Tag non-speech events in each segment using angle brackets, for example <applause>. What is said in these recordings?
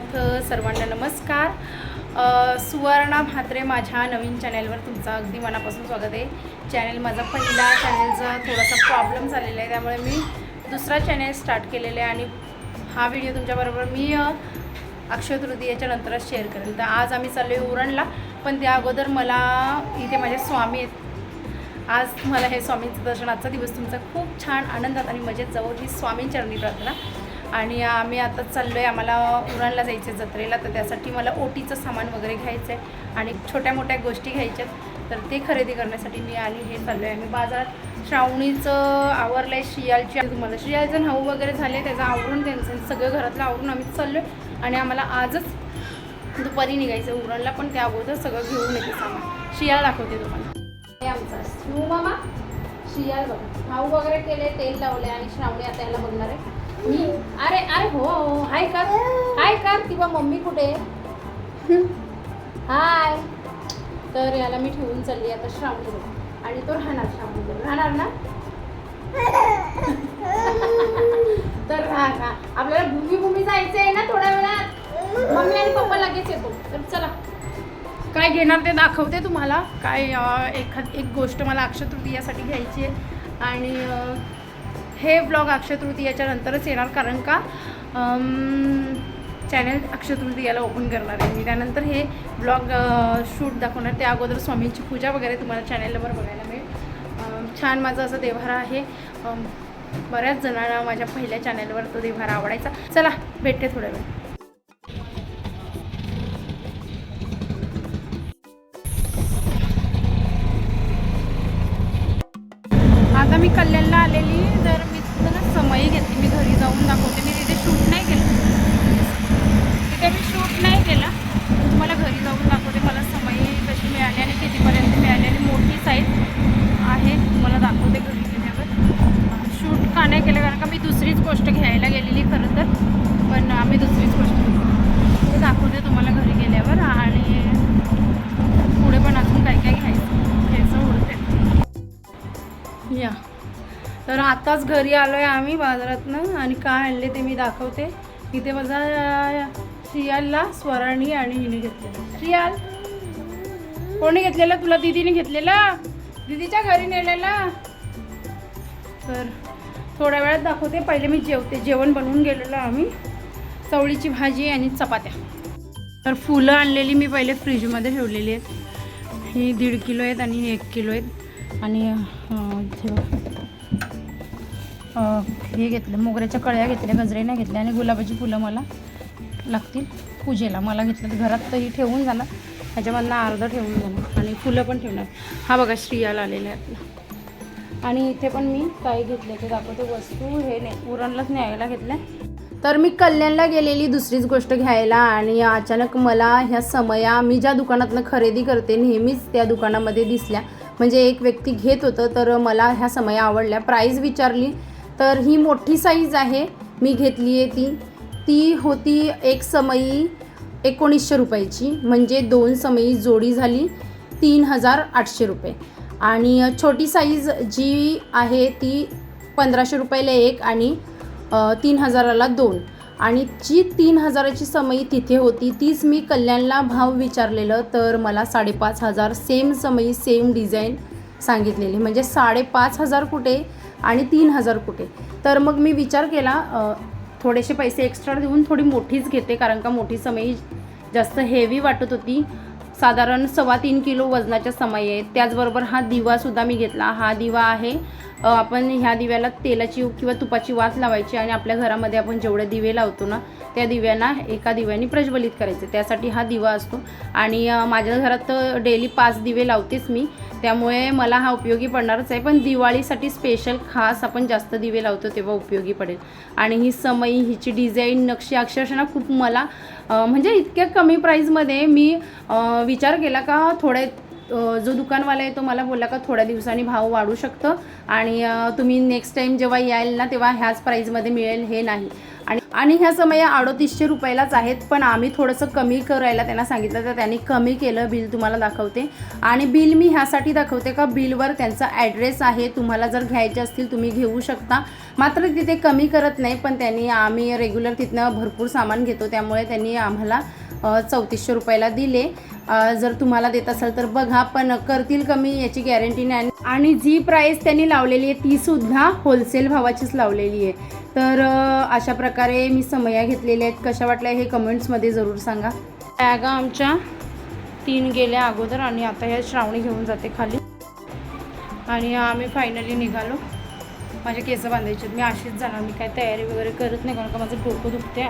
समर्थ सर्वांना नमस्कार. सुवर्णा म्हात्रे माझ्या नवीन चॅनलवर तुमचं अगदी मनापासून स्वागत आहे. चॅनल माझा पहिला चॅनलचा थोडासा प्रॉब्लेम झालेला आहे त्यामुळे मी दुसरा चॅनल स्टार्ट केलेला आहे आणि हा व्हिडिओ तुमच्याबरोबर मी अक्षय तृतीयेच्या नंतरच शेअर करेल. तर आज आम्ही चाललो आहे उरणला पण त्या अगोदर मला इथे माझे स्वामी आहेत. आज मला हे स्वामींचं दर्शन आजचा दिवस तुमचा खूप छान आनंदात आणि मजेत जावं ही स्वामींचरणी प्रार्थना. आणि आम्ही आता चाललो आहे आम्हाला उरणला जायचं आहे जत्रेला तर त्यासाठी मला ओटीचं सामान वगैरे घ्यायचं आहे आणि छोट्या मोठ्या गोष्टी घ्यायच्या आहेत. तर ते खरेदी करण्यासाठी मी आणि हे चाललो आहे आम्ही बाजारात श्रावणीचं आवरलं आहे शियालची तुम्हाला. शियालचं नाऊ वगैरे झाले त्याचं आवरून त्यांचं सगळं घरातलं आवरून आम्ही चाललो आहे आणि आम्हाला आजच दुपारी निघायचं उरणला पण त्या अगोदर सगळं घेऊन येते सामान. शियाळ दाखवते तुम्हाला. हे आमचा शिव मामा शियाल बघ. खाऊ वगैरे केले तेल लावले आणि श्रावणी आता याला बघणार आहे. मी? अरे अरे हो, हो, हो हाय कर. हाय कर. किंवा मम्मी कुठे? हाय. तर याला मी ठेवून चालली आता श्रावणी आणि तो राहणार श्रावणी राहणार ना? तर हा आपल्याला भूमी भूमी जायचं आहे ना थोड्या वेळात? मम्मी आणि पप्पा लगेच येतो. तर चला. काय घेणार ते दाखवते तुम्हाला. काय एखाद एक गोष्ट मला अक्षय तृतीयासाठी घ्यायची आहे. आणि हे ब्लॉग अक्षय तृतीयाच्या नंतरच येणार कारण का चॅनल अक्षय तृतीयाला ओपन करणार आहे. मी त्यानंतर हे ब्लॉग शूट दाखवणार. त्या अगोदर स्वामींची पूजा वगैरे तुम्हाला चॅनलवर बघायला मिळेल. छान माझं असं देव्हारा आहे. बऱ्याच जणांना माझ्या पहिल्या चॅनलवर तो देव्हारा आवडायचा. चला भेटते थोड्या वेळ. आता मी कल्याणला आलेली तर समयी घेतली. मी घरी जाऊन दाखवते. मी तिथे शूट नाही केलं. तिथे मी शूट नाही केलं. तुम्हाला घरी जाऊन दाखवते. मला समयी कशी मिळाली आणि कितीपर्यंत मिळाली आणि मोठी साईज आहे. तुम्हाला दाखवते घरी गेल्यावर. शूट का नाही केलं? कारण का मी दुसरीच गोष्ट घ्यायला गेलेली खरं तर. पण आम्ही दुसरीच गोष्ट दाखवते तुम्हाला घरी गेल्यावर. आताच घरी आलो आहे आम्ही बाजारातनं आणि काय आणले ते मी दाखवते. इथे माझा श्रियालला स्वराणी आणि हिने घेतलेलं. श्रियाल कोणी घेतलेला? तुला दिदीने घेतलेला? दिदीच्या घरी नेलेला? तर थोड्या वेळात दाखवते. पहिले मी जेवते. जेवण बनवून गेलेलो आम्ही. चवळीची भाजी आणि चपात्या. तर फुलं आणलेली मी पहिले फ्रीजमध्ये ठेवलेली आहेत. ही दीड किलो आहेत आणि एक किलो आहेत. आणि हे घेतलं मोगऱ्याच्या कळ्या घेतल्या गजरे नाही घेतल्या आणि गुलाबाची फुलं मला लागतील पूजेला. मला घेतलं घरात तरी ठेवून जाणार ह्याच्यामधनं अर्धं ठेवून जाणार आणि फुलं पण ठेवणार. हा बघा श्रियाला आलेला आहे आपला आणि इथे पण मी काय घेतले ते दाखवते. वस्तू हे नाही उरणलाच न्यायला घेतल्या. तर मी कल्याणला गेलेली दुसरीच गोष्ट घ्यायला आणि अचानक मला ह्या समया मी ज्या दुकानातनं खरेदी करते नेहमीच त्या दुकानामध्ये दिसल्या. म्हणजे एक व्यक्ती घेत होतं तर मला ह्या समया आवडल्या. प्राईज विचारली तर ही मोठी साईज आहे. मी घेतली आहे ती. ती होती एक समई एकोणीसशे रुपयाची. म्हणजे दोन समई जोडी झाली तीन हजार आठशे रुपये. आणि छोटी साईज जी आहे ती पंधराशे रुपयाला एक आणि तीन हजाराला दोन. आणि जी तीन हजाराची समई तिथे होती तीच मी कल्याणला भाव विचारलेलं तर मला साडेपाच हजार सेम समई सेम डिझाईन सांगितलेली. म्हणजे साडेपाच हजार कुठे आणि तीन हजार कुठे. तर मग मी विचार केला थोडेसे पैसे एक्स्ट्रा देऊन थोडी मोठीच घेते कारण का मोठी समई जास्त हेवी वाटत होती. साधारण सव्वा तीन किलो वजनाच्या समई आहेत. त्याचबरोबर हा दिवासुद्धा मी घेतला. हा दिवा आहे आपण ह्या दिव्याला तेलाची किंवा तुपाची वास लावायची आणि आपल्या घरामध्ये आपण जेवढे दिवे लावतो ना त्या दिव्यांना एका दिव्याने प्रज्वलित करायचे. त्यासाठी हा दिवा असतो. आणि माझ्या घरात डेली पाच दिवे लावतेच मी. त्यामुळे मला हा उपयोगी पडणारच आहे. पण दिवाळीसाठी स्पेशल खास आपण जास्त दिवे लावतो तेव्हा उपयोगी पडेल. आणि ही समई हिची डिझाईन नक्षी अक्षरशः खूप मला म्हणजे इतक्या कमी प्राईजमध्ये मी विचार केला का थोडे जो दुकानवाला आहे तो मला बोलला का थोड्या दिवसांनी भाव वाढू शकतं आणि तुम्ही नेक्स्ट टाईम जेव्हा याल ना तेव्हा ह्याच प्राईजमध्ये मिळेल हे नाही. आणि आणि ह्या समया अडतीसशे रुपयालाच आहेत पण आम्ही थोडंसं कमी करायला त्यांना सांगितलं तर त्यांनी कमी केलं बिल तुम्हाला दाखवते. आणि बिल मी ह्यासाठी दाखवते का बिलवर त्यांचा ॲड्रेस आहे तुम्हाला जर घ्यायचे असतील तुम्ही घेऊ शकता. मात्र तिथे कमी करत नाही पण त्यांनी आम्ही रेग्युलर तिथनं भरपूर सामान घेतो त्यामुळे त्यांनी आम्हाला चौतीसशे रुपयाला दिले. जर तुम्हाला देत असाल तर बघा पण करतील कमी याची गॅरंटी नाही. आणि- जी प्राईस त्यांनी लावलेली आहे तीसुद्धा होलसेल भावाचीच लावलेली आहे. तर अशा प्रकारे मी समया घेतलेल्या आहेत. कशा वाटल्या हे कमेंट्समध्ये जरूर सांगा. बॅगा आमच्या तीन गेल्या अगोदर आणि आता ह्या श्रावणी घेऊन जाते खाली. आणि आम्ही फायनली निघालो. माझे केस बांधायचे आहेत. मी अशीच जाणार. मी काय तयारी वगैरे करत नाही कारण का माझं डोकं दुखते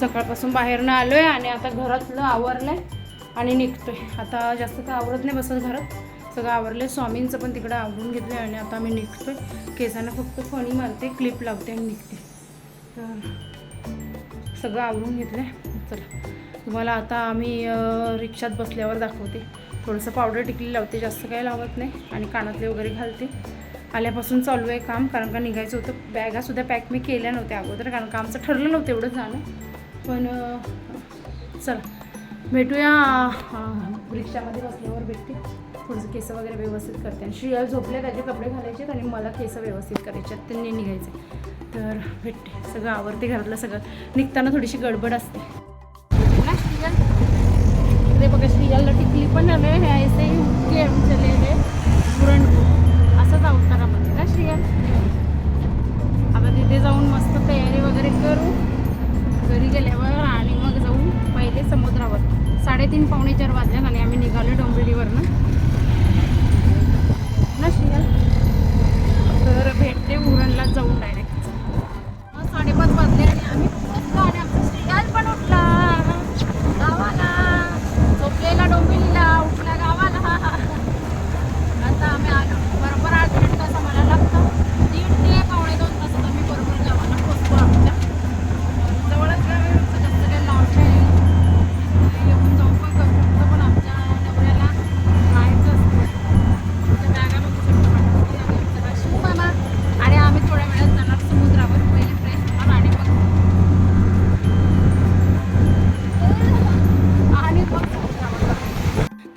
सकाळपासून बाहेरनं आलो आहे आणि आता घरातलं आवरलं आहे आणि निघतो आहे आता जास्त तर आवरत नाही बसत घरात. सगळं आवरलं आहे स्वामींचं पण तिकडं आवरून घेतलं आहे आणि आता आम्ही निघतो आहे केसांना फक्त फणी मारते क्लिप लावते आणि निघते. तर सगळं आवरून घेतलं आहे चला. तुम्हाला आता आम्ही रिक्षात बसल्यावर दाखवते. थोडंसं पावडर टिकली लावते. जास्त काही लावत नाही. आणि कानातले वगैरे घालते. आल्यापासून चालू आहे काम. कारण का निघायचं होतं. बॅगासुद्धा पॅक मी केल्या नव्हत्या अगोदर. कारण का आमचं ठरलं नव्हतं एवढं जाणं. पण चला. भेटूया. रिक्षामध्ये बसल्यावर भेटते थोडंसं केस वगैरे व्यवस्थित करते. आणि श्रिया झोपले त्याचे कपडे घालायचे आहेत आणि मला केस व्यवस्थित करायचे आहेत. त्यांनी निघायचे तर भेटते. सगळं आवडते घरातलं सगळं. निघताना थोडीशी गडबड असते. ना श्रीयल. इकडे बघा श्रीयाला टिकली पण आले. हे ऐसे गेम चलेले पुरण असंच अवतारामध्ये ना श्रीयल? आता तिथे जाऊन मस्त तयारी वगैरे करू. घरी गेल्यावर आणि पहिले समुद्रावर. साडेतीन पावणे चार वाजल्यात आणि आम्ही निघालो डोंबिवलीवरनं. ना श्रीयल? तर भेटते उरणला जाऊन डायरेक्ट साडेपाच वाजले आणि आम्ही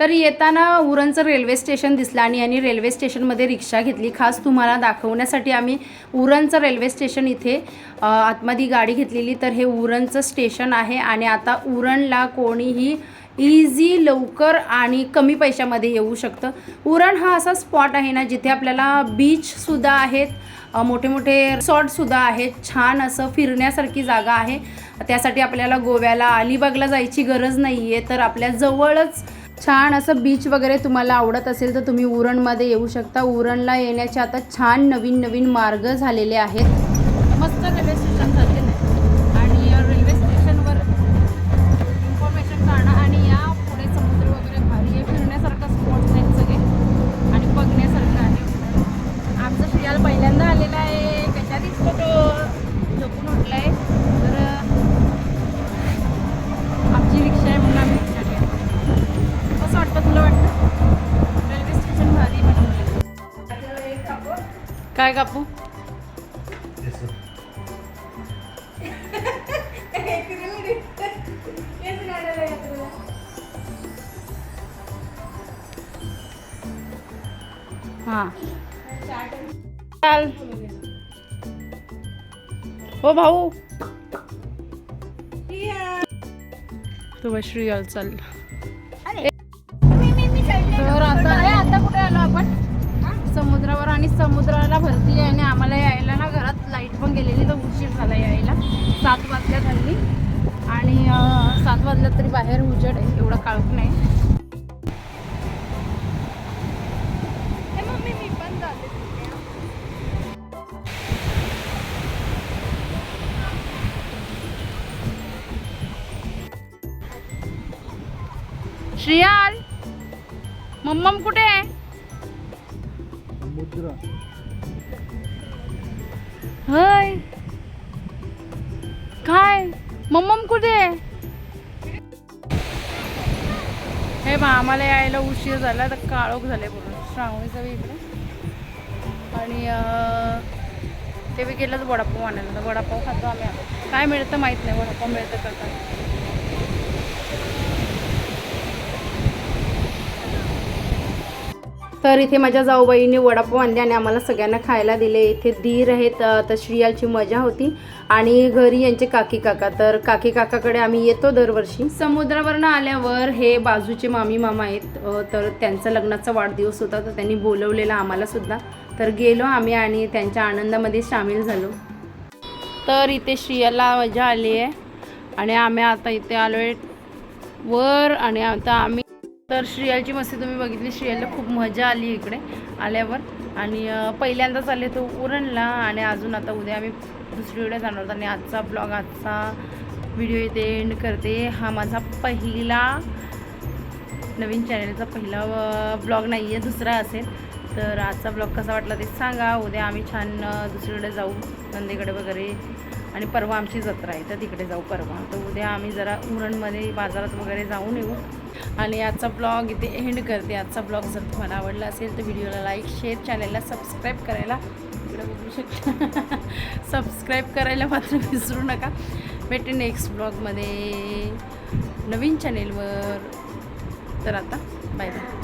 तर येताना उरणचं रेल्वे स्टेशन दिसलं आणि यांनी रेल्वे स्टेशनमध्ये रिक्षा घेतली. खास तुम्हाला दाखवण्यासाठी आम्ही उरणचं रेल्वे स्टेशन इथे आतमधी आतमध्ये गाडी घेतलेली. तर हे उरणचं स्टेशन आहे आणि आता उरणला कोणीही इझी लवकर आणि कमी पैशामध्ये येऊ शकतं. उरण हा असा स्पॉट आहे ना जिथे आपल्याला बीचसुद्धा आहेत मोठे मोठे रिसॉर्टसुद्धा आहेत. छान असं फिरण्यासारखी जागा आहे. त्यासाठी आपल्याला गोव्याला अलिबागला जायची गरज नाही आहे तर आपल्या जवळच छान असं बीच वगैरे तुम्हाला आवडत असेल तर तुम्ही उरणमध्ये येऊ शकता. उरणला येण्याचे आता छान नवीन नवीन मार्ग झालेले आहेत. मस्त काय कापू? हां. चाल. हो भाऊ. तो श्रीयाल चाल तर आता आता कुठे आलो आपण? आणि समुद्राला भरती आहे आणि आम्हाला यायला ना घरात लाइट पण गेलेली तर उशीर झाला यायला. सात वाजल्या हल्ली आणि सात वाजल्यात तरी बाहेर उजेड आहे एवढं काळोख नाही. मम्मी मी पण जाते श्रियाल मम्मम कुठे आहे? हाय. काय? मम्मम कुठे आहे? हे बा आम्हाला यायला उशीर झाला तर काळोख झाले पूर्ण श्रावणीचं बी इकडे. आणि ते बी गेलंच वडापाव आणायला. वडापाव खातो आम्ही काय मिळतं माहीत नाही वडापाव मिळतं करता तर इथे माझ्या जाऊबाईने वडापाव आणले आणि आम्हाला सगळ्यांना खायला दिले. इथे धीर आहेत तर श्रियाची मजा होती. आणि घरी यांचे काकी काका. तर काकी काकाकडे आम्ही येतो दरवर्षी. समुद्रावरनं आल्यावर हे बाजूचे मामी मामा आहेत तर त्यांचा लग्नाचा वाढदिवस होता तर त्यांनी बोलवलेला आम्हालासुद्धा तर गेलो आम्ही आणि त्यांच्या आनंदामध्ये सामील झालो. तर इथे श्रियाला मजा आली आहे. आणि आम्ही आता इथे आलो आहे वर आणि आता आम्ही तर श्रियालची मस्ती तुम्ही बघितली. श्रियालला खूप मजा आली इकडे आल्यावर. आणि पहिल्यांदाच आले तो उरणला आणि अजून आता उद्या आम्ही दुसरीकडे जाणार आणि आजचा ब्लॉग आजचा व्हिडिओ इथे एंड करते. हा माझा पहिला नवीन चॅनलचा पहिला ब्लॉग नाही आहे दुसरा असेल. तर आजचा ब्लॉग कसा वाटला ते सांगा. उद्या आम्ही छान दुसरीकडे जाऊ. नंदेकडे वगैरे. आणि परवा आमची जत्रा आहे तर तिकडे जाऊ परवा. तर उद्या आम्ही जरा उरणमध्ये बाजारात वगैरे जाऊन येऊ. आणि आजचा ब्लॉग इथे एंड करते. आजचा ब्लॉग जर तुम्हाला आवडला असेल तर व्हिडिओला लाईक शेअर चॅनलला सबस्क्राईब करायला इकडे बघू शकता. <laughs> सबस्क्राईब करायला मात्र विसरू नका. भेटे नेक्स्ट ब्लॉगमध्ये नवीन चॅनेलवर तर आता बाय बाय